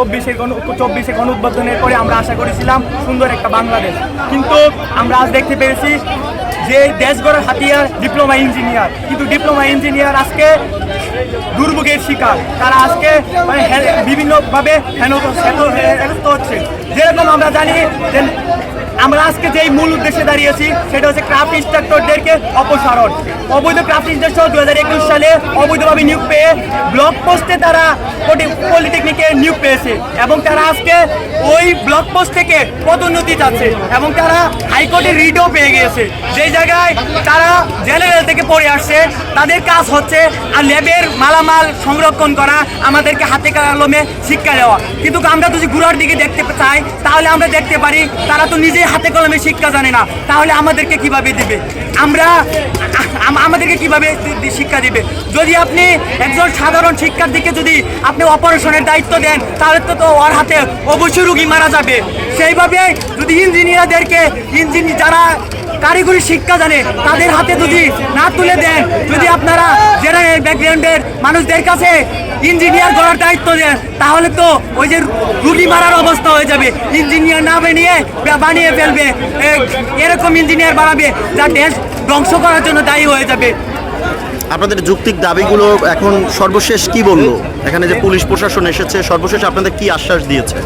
চব্বিশে গণ চব্বিশে গণ উদ্বোধনের পরে আমরা আশা করেছিলাম সুন্দর একটা বাংলাদেশ। কিন্তু আমরা আজ দেখতে পেরেছি যে দেশ গড়ার হাতিয়ার ডিপ্লোমা ইঞ্জিনিয়ার। কিন্তু ডিপ্লোমা ইঞ্জিনিয়ার আজকে দুর্ভোগের শিকার। তারা আজকে মানে বিভিন্নভাবে হেন- হেন- হেনস্থ হচ্ছে। যেরকম আমরা জানি যে আমরা আজকে যেই মূল উদ্দেশ্যে দাঁড়িয়েছি, সেটা হচ্ছে ক্রাফট ইনস্ট্রাক্টরদেরকে অপসারণ। অবৈধ ক্রাফট ইনস্ট্রাক্টর দু হাজার একুশ সালে অবৈধভাবে নিয়োগ পেয়ে ব্লক পোস্টে তারা পলিটেকনিকে নিয়োগ পেয়েছে এবং তারা আজকে ওই ব্লক পোস্ট থেকে পদোন্নতি চাচ্ছে এবং তারা হাইকোর্টের রিটও পেয়ে গিয়েছে। যেই জায়গায় তারা জেনারেল থেকে পড়ে আসছে, তাদের কাজ হচ্ছে আর ল্যাবের মালামাল সংরক্ষণ করা, আমাদেরকে হাতে কলমে শিক্ষা দেওয়া। কিন্তু আমরা যদি গুড়ার দিকে দেখতে চাই, তাহলে আমরা দেখতে পারি তারা তো নিজেই হাতে কলমে শিক্ষা জানে না। তাহলে আমাদেরকে কীভাবে দিবে? আমরা আমাদেরকে কীভাবে শিক্ষা দিবে? যদি আপনি একজন সাধারণ শিক্ষার্থীকে যদি আপনি অপারেশনের দায়িত্ব দেন, তাহলে তো ওর হাতে অবশ্যই রুগী মারা যাবে। সেইভাবে যদি ইঞ্জিনিয়ারদেরকে, ইঞ্জিনি, যারা কারিগরি শিক্ষা জানে, তাদের হাতে যদি না তুলে দেন, যদি আপনারা জেনারেল ব্যাকগ্রাউন্ডের মানুষদের কাছে ইঞ্জিনিয়ার করার দায়িত্ব দেন, তাহলে তো ওই যে রুগী মারার অবস্থা হয়ে যাবে। ইঞ্জিনিয়ার না বানিয়ে বানিয়ে ফেলবে এরকম ইঞ্জিনিয়ার বানাবে, যা দেশ ধ্বংস করার জন্য দায়ী হয়ে যাবে। আপনাদের যৌক্তিক দাবিগুলো এখন সর্বশেষ কি বলল? এখানে যে পুলিশ প্রশাসন এসেছে, সর্বশেষ আপনাদের কি আশ্বাস দিয়েছে?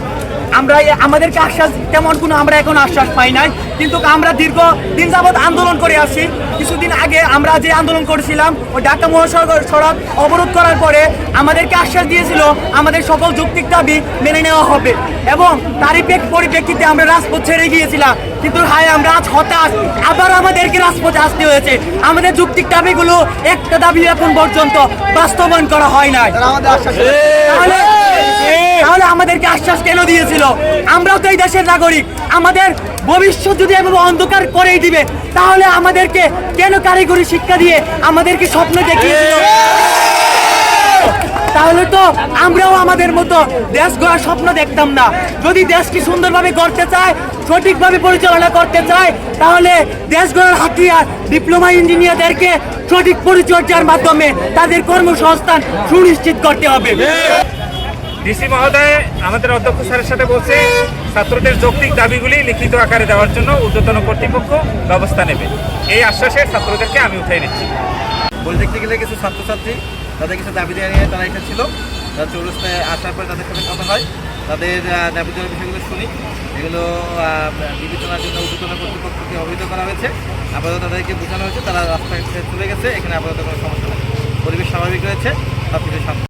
আমরা আমাদেরকে আশ্বাস তেমন কোনো আমরা এখন আশ্বাস পাই নাই। কিন্তু আমরা দীর্ঘ দিন যাবৎ আন্দোলন করে আসছি কিছুদিন আগে আমরা যে আন্দোলন করেছিলাম ওই ঢাকা মহাসড়ক সড়ক অবরোধ করার পরে আমাদেরকে আশ্বাস দিয়েছিল আমাদের সকল যৌক্তিক দাবি মেনে নেওয়া হবে। এবং তারই প্রেক- পরিপ্রেক্ষিতে আমরা রাজপথ ছেড়ে গিয়েছিলাম। কিন্তু হায় আমরা আজ হতাশ। আবার আমাদেরকে রাজপথে আসতে হয়েছে। আমাদের যৌক্তিক দাবিগুলো একটা দাবি এখন পর্যন্ত বাস্তবায়ন করা হয় নাই। তাহলে আমাদেরকে আশ্বাস কেন দিয়েছিল? আমরাও তো এই দেশের নাগরিক। আমাদের ভবিষ্যৎ যদি এভাবে অন্ধকার করেই দিবে, তাহলে আমাদেরকে কেন কারিগরি শিক্ষা দিয়ে আমাদেরকে স্বপ্ন দেখিয়েছিল তাহলে তো আমরাও আমাদের মতো দেশ গড়ার স্বপ্ন দেখতাম না। যদি দেশকে সুন্দরভাবে গড়তে চায়, সঠিকভাবে পরিচালনা করতে চায়, তাহলে দেশ গড়ার হাতিয়ার ডিপ্লোমা ইঞ্জিনিয়ারদেরকে সঠিক পরিচর্যার মাধ্যমে তাদের কর্মসংস্থান সুনিশ্চিত করতে হবে। ডিসি মহোদয়, আমাদের অধ্যক্ষ স্যারের সাথে বলছে, ছাত্রদের যৌক্তিক দাবিগুলি লিখিত আকারে দেওয়ার জন্য ঊর্ধ্বতন কর্তৃপক্ষ ব্যবস্থা নেবে। এই আশ্বাসে ছাত্রদেরকে আমি উঠাই নিচ্ছি। বই দেখতে গেলে কিছু ছাত্রছাত্রী, তাদের কিছু দাবি দেওয়া নিয়ে তারা এসেছিল। তারা চৌরাস্তায় আসার পরে তাদের সাথে কথা হয়। তাদের দাবি দেওয়ার বিষয়গুলো শুনি। এগুলো বিবেচনার জন্য ঊর্ধ্বতন কর্তৃপক্ষকে অবহিত করা হয়েছে। আপাতত তাদেরকে বোঝানো হয়েছে, তারা রাস্তায় চলে গেছে। এখানে আপাতত কোনো সমস্যা নেই। পরিবেশ স্বাভাবিক রয়েছে। সব কিছু